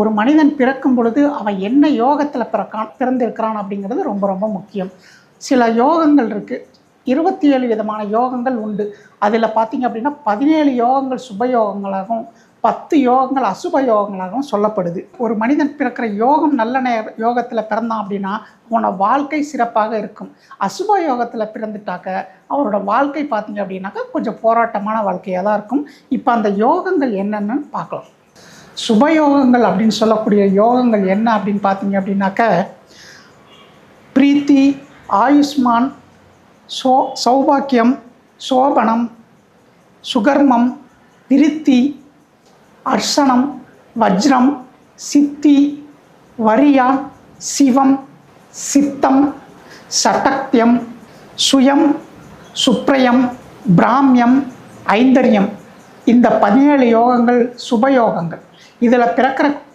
ஒரு மனிதன் பிறக்கும் பொழுது அவன் என்ன யோகத்தில் பிறக்கான் பிறந்திருக்கிறான் அப்படிங்கிறது ரொம்ப ரொம்ப முக்கியம். சில யோகங்கள் இருக்குது இருபத்தி ஏழு விதமான யோகங்கள் உண்டு. அதில் பார்த்தீங்க அப்படின்னா பதினேழு யோகங்கள் சுபயோகங்களாகவும் பத்து யோகங்கள் அசுப யோகங்களாகவும் சொல்லப்படுது. ஒரு மனிதன் பிறக்கிற யோகம் நல்ல நே யோகத்தில் பிறந்தான் அப்படின்னா அவனோட வாழ்க்கை சிறப்பாக இருக்கும். அசுப யோகத்தில் பிறந்துட்டாக்க அவரோட வாழ்க்கை பார்த்திங்க அப்படின்னாக்கா கொஞ்சம் போராட்டமான வாழ்க்கையாக தான் இருக்கும். இப்போ அந்த யோகங்கள் என்னென்னு பார்க்கலாம். சுபயோகங்கள் அப்படின்னு சொல்லக்கூடிய யோகங்கள் என்ன அப்படின்னு பார்த்தீங்க அப்படின்னாக்க பிரீத்தி ஆயுஷ்மான் சோ சௌபாக்கியம் சோபனம் சுகர்மம் விருத்தி அர்சனம் வஜ்ரம் சித்தி வரியான் சிவம் சித்தம் சட்டக்தியம் சுயம் சுப்ரயம் பிராமியம் ஐந்தரியம். இந்த பதினேழு யோகங்கள் சுபயோகங்கள் இதில் பிறக்கிற